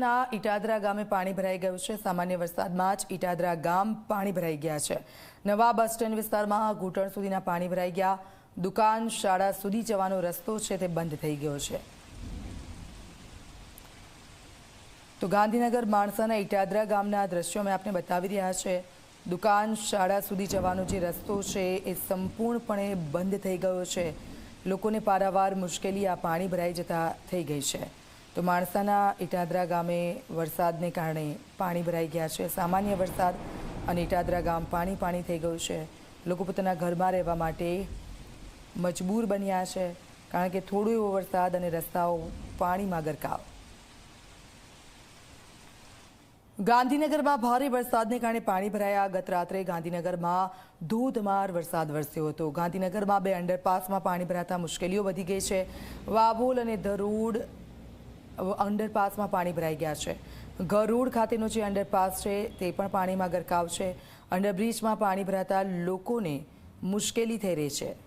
ના ઇટાદરા ગામે પાણી ભરાઈ ગયું છે. સામાન્ય વરસાદમાં જ ઇટાદરા ગામ પાણી ભરાઈ ગયા છે. નવા બસ સ્ટેન્ડ વિસ્તારમાં ઘૂંટણ સુધીના પાણી ભરાઈ ગયા. દુકાન, શાળા સુધી જવાનો રસ્તો છે તે બંધ થઈ ગયો છે. તો ગાંધીનગર માણસાના ઇટાદરા ગામના દ્રશ્યો મેં આપને બતાવી રહ્યા છે. દુકાન, શાળા સુધી જવાનો જે રસ્તો છે એ સંપૂર્ણપણે બંધ થઈ ગયો છે. લોકોને પારાવાર મુશ્કેલી આ પાણી ભરાઈ જતા થઈ ગઈ છે. તો માણસાના ઇટાદરા ગામે વરસાદને કારણે પાણી ભરાઈ ગયા છે. સામાન્ય વરસાદ અને ઇટાદરા ગામ પાણી પાણી થઈ ગયું છે. લોકો પોતાના ઘરમાં રહેવા માટે મજબૂર બન્યા છે, કારણ કે થોડો એવો વરસાદ અને રસ્તાઓ પાણીમાં ગરકાવ ગાંધીનગરમાં ભારે વરસાદને કારણે પાણી ભરાયા. ગત રાત્રે ગાંધીનગરમાં ધોધમાર વરસાદ વરસ્યો હતો. ગાંધીનગરમાં બે અંડરપાસમાં પાણી ભરાતા મુશ્કેલીઓ વધી ગઈ છે. વાવોલ અને ધરોડ અંડરપાસમાં પાણી ભરાઈ ગયા છે. ગરુડ ખાતેનો જે અંડરપાસ છે તે પણ પાણીમાં ગરકાવ છે. અંડરબ્રિજમાં પાણી ભરાતા લોકોને મુશ્કેલી થઈ રહી છે.